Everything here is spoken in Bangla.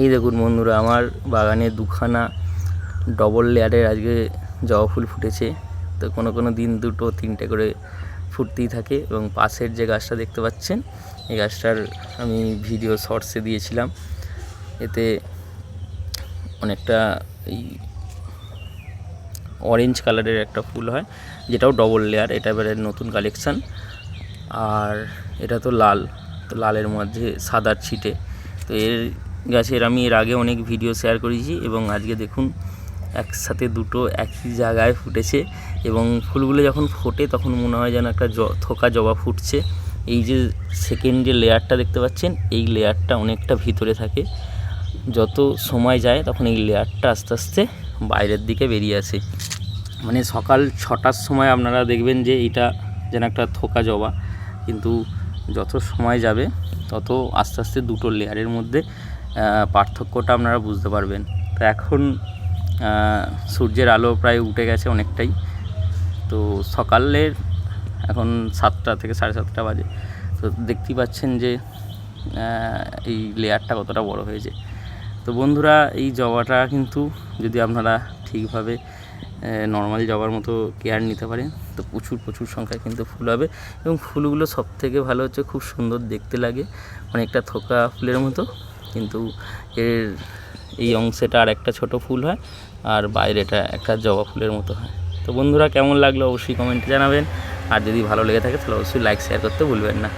এই দেখুন বন্ধুরা, আমার বাগানে দুখানা ডবল লেয়ারের আজকে জবা ফুল ফুটেছে। তো কোনো কোনো দিন দুটো, তিনটে করে ফুটতেই থাকে এবং পাশের যে গাছটা দেখতে পাচ্ছেন, এই গাছটার আমি ভিডিও শর্টসে দিয়েছিলাম। এতে অনেকটা এই অরেঞ্জ কালারের একটা ফুল হয়, যেটাও ডবল লেয়ার এটা এবারে নতুন কালেকশান আর এটা তো লাল, তো লালের মধ্যে সাদার ছিটে। তো এর গাছের আমি এর আগে অনেক ভিডিও শেয়ার করেছি এবং আজকে দেখুন একসাথে দুটো একই জায়গায় ফুটেছে এবং ফুলগুলো যখন ফোটে তখন মনে হয় যেন একটা থোকা জবা ফুটছে। এই যে সেকেন্ড যে লেয়ারটা দেখতে পাচ্ছেন, এই লেয়ারটা অনেকটা ভিতরে থাকে। যত সময় যায় তখন এই লেয়ারটা আস্তে আস্তে বাইরের দিকে বেরিয়ে আসে। মানে সকাল ছটার সময় আপনারা দেখবেন যে এটা যেন একটা থোকা জবা। কিন্তু যত সময় যাবে তত আস্তে আস্তে দুটো লেয়ারের মধ্যে পার্থক্যটা আপনারা বুঝতে পারবেন। তো এখন সূর্যের আলো প্রায় উঠে গেছে অনেকটাই। তো সকালের, এখন সাতটা থেকে সাড়ে সাতটা বাজে। তো দেখতেই পাচ্ছেন যে এই লেয়ারটা কতটা বড় হয়েছে। তো বন্ধুরা, এই জবাটা কিন্তু যদি আপনারা ঠিকভাবে নর্মাল জবার মতো কেয়ার নিতে পারেন, তো প্রচুর প্রচুর সংখ্যায় কিন্তু ফুল হবে। এবং ফুলগুলো সব থেকে ভালো হচ্ছে, খুব সুন্দর দেখতে লাগে, অনেকটা থোকা ফুলের মতো। কিন্তু এর এই অংশেটা আর একটা ছোট ফুল হয় আর বাইরেটা একটা জবা ফুলের মতো হয়। তো বন্ধুরা কেমন লাগল অবশ্যই কমেন্টে জানাবেন। আর যদি ভালো লেগে থাকে তাহলে অবশ্যই লাইক শেয়ার করতে ভুলবেন না।